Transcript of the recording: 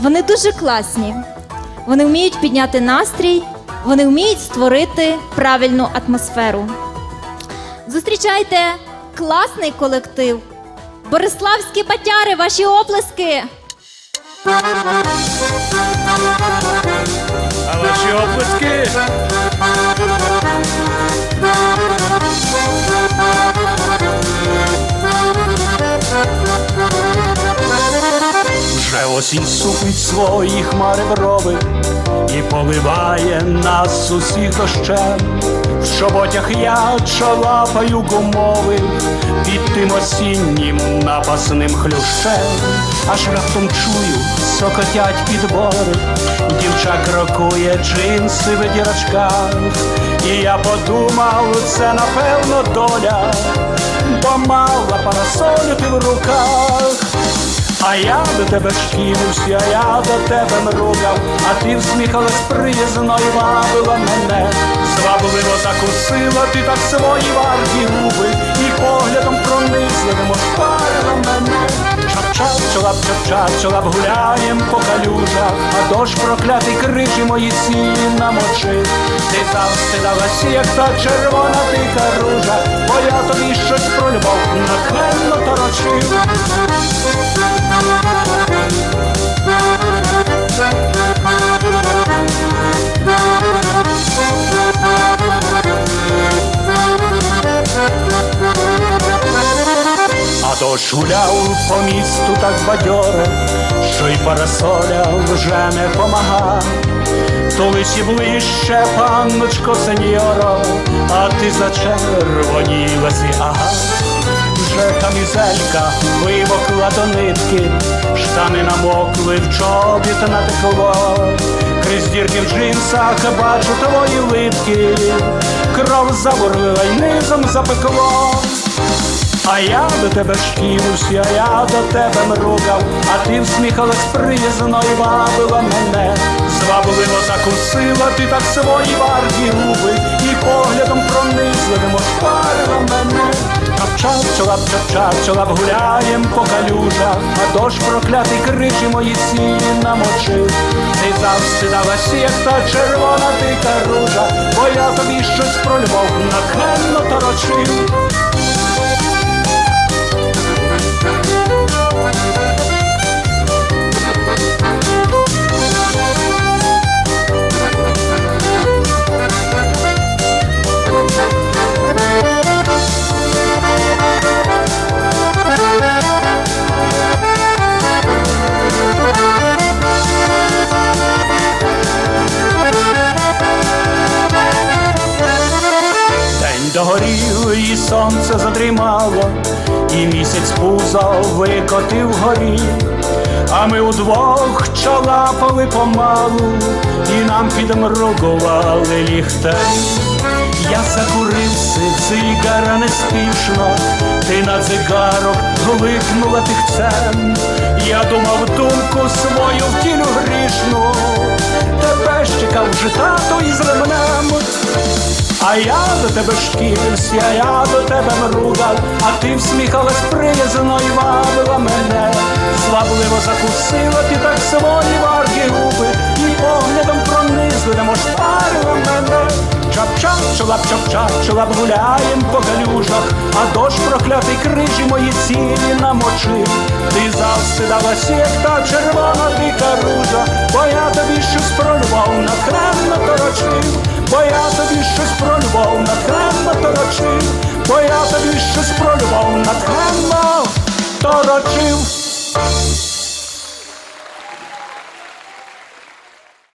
Вони дуже класні. Вони вміють підняти настрій, вони вміють створити правильну атмосферу. Зустрічайте класний колектив. Бориславські батяри, ваші оплески. Осінь супить свої хмари брови і поливає нас усіх дощем. В чоботях я чолапаю гумови під тим осіннім напасним хлющем, аж раптом чую, сокотять підбори, дівча крокує джинси в дірочках, і я подумав, це напевно доля, бо мала парасолю ти в руках. А я до тебе шкінився, я до тебе мругав, а ти всміхалась приязно і вабила мене. Звабливо закусила ти так свої варті губи, і поглядом пронизливим ошпарила мене. Чап-чап, чолап, чап-чап, чолап, гуляєм по калюжах, а дощ проклятий крижі мої сілі намочив. Ти завстидалась, як та червона дика ружа, Дощ гуляв по місту так бадьоре, що й парасоля вже не помага. То лиші ближче, панночко сеньоро, а ти зачервонілася, ага. Вже камізелька вимокла до нитки, штани намокли, в чобіт натекло. Крізь дірки в джинсах бачу твої литки, кров забурлила й низом запекло. А я до тебе шкінувся, я до тебе мругав, а ти всміхалась приязно і вабила мене. Звабливо закусила ти так свої варті губи, і поглядом пронизливим ошпарила мене. Чап-чап, чолап, чап-чап, чолап, гуляєм по калюжах, а дощ проклятий крижі мої сіні намочив. Ти завстидалась, як та червона дика ружа, бо я тобі щось про любов нахенно торочив. День догорів, і сонце задрімало, і місяць пузо викотив горі, а ми удвох чолапали помалу, і нам підмругували ліхтарі. Я закурив цигара неспішно, ти на цигарок гликнула тихцем. Я думав думку свою втілю грішну, тебе ж чекав вже тато із ремнем. А я до тебе шкірився, я до тебе мругав, а ти всміхалась приязно і вабила мене. Слабливо закусила ти так свої варті губи, і поглядом пронизливим ошпарила мене. Чап-чап, чолап, чап-чап, чолап, гуляєм по калюжах, а дощ проклятий крижі мої цілі намочив. Ти завстидалась, як та червона дика ружа, Sorotinho